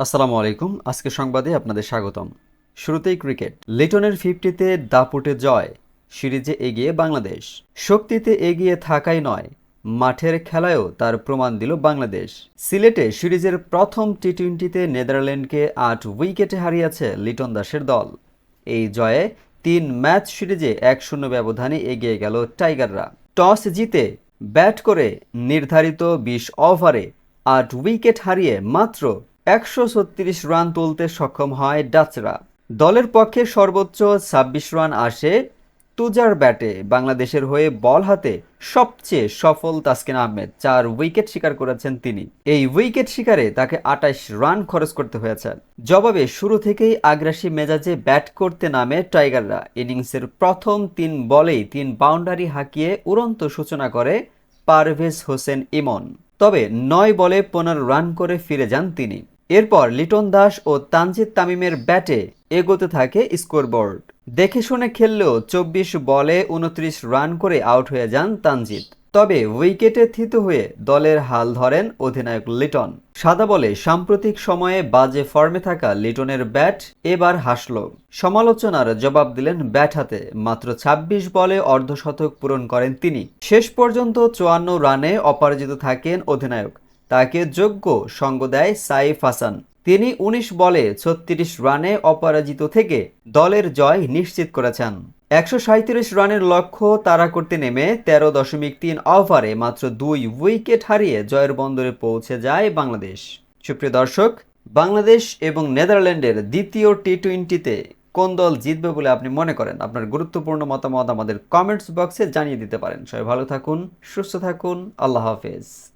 আসসালামু আলাইকুম। আজকে সংবাদে আপনাদের স্বাগতম। শুরুতেই ক্রিকেট। লিটনের ফিফটিতে দাপুটে জয়, সিরিজে এগিয়ে বাংলাদেশ। শক্তিতে এগিয়ে থাকাই নয়, মাঠের খেলায়ও তার প্রমাণ দিল বাংলাদেশ। সিলেটে সিরিজের প্রথম টি টোয়েন্টিতে নেদারল্যান্ডকে আট উইকেটে হারিয়েছে লিটন দাসের দল। এই জয়ে তিন ম্যাচ সিরিজে এক শূন্য ব্যবধানে এগিয়ে গেল টাইগাররা। টস জিতে ব্যাট করে নির্ধারিত বিশ ওভারে আট উইকেট হারিয়ে মাত্র একশো ছত্রিশ রান তুলতে সক্ষম হয় ডাচরা। দলের পক্ষে সর্বোচ্চ ছাব্বিশ রান আসে তুজার ব্যাটে। বাংলাদেশের হয়ে বল হাতে সবচেয়ে সফল তাসকিন আহমেদ, চার উইকেট শিকার করেছেন তিনি। এই উইকেট শিকারে তাকে আটাইশ রান খরচ করতে হয়েছে। জবাবে শুরু থেকেই আগ্রাসী মেজাজে ব্যাট করতে নামে টাইগাররা। ইনিংসের প্রথম তিন বলেই তিন বাউন্ডারি হাঁকিয়ে উড়ন্ত সূচনা করে পারভেজ হোসেন ইমন। তবে নয় বলে পনেরো রান করে ফিরে যান তিনি। এরপর লিটন দাস ও তানজিদ তামিমের ব্যাটে এগোতে থাকে স্কোরবোর্ড। দেখে শুনে খেললেও চব্বিশ বলে উনত্রিশ রান করে আউট হয়ে যান তানজিদ। তবে উইকেটে থিত হয়ে দলের হাল ধরেন অধিনায়ক লিটন। সাদা বলে সাম্প্রতিক সময়ে বাজে ফর্মে থাকা লিটনের ব্যাট এবার হাসল। সমালোচনার জবাব দিলেন ব্যাট হাতে। মাত্র ২৬ বলে অর্ধশতক পূরণ করেন তিনি। শেষ পর্যন্ত চুয়ান্ন রানে অপরাজিত থাকেন অধিনায়ক। তাকে যোগ্য সঙ্গ দেয় সাইফ হাসান। তিনি ১৯ বলে ছত্রিশ রানে অপরাজিত থেকে দলের জয় নিশ্চিত করেছেন। একশো রানের লক্ষ্য তাড়া করতে নেমে তেরো দশমিক তিন ওভারে মাত্র দুই উইকেট হারিয়ে জয়ের বন্দরে পৌঁছে যায় বাংলাদেশ। সুপ্রিয় দর্শক, বাংলাদেশ এবং নেদারল্যান্ডের দ্বিতীয় টি টোয়েন্টিতে কোন দল জিতবে বলে আপনি মনে করেন? আপনার গুরুত্বপূর্ণ মতামত আমাদের কমেন্টস বক্সে জানিয়ে দিতে পারেন। সবাই ভালো থাকুন, সুস্থ থাকুন, আল্লাহ হাফেজ।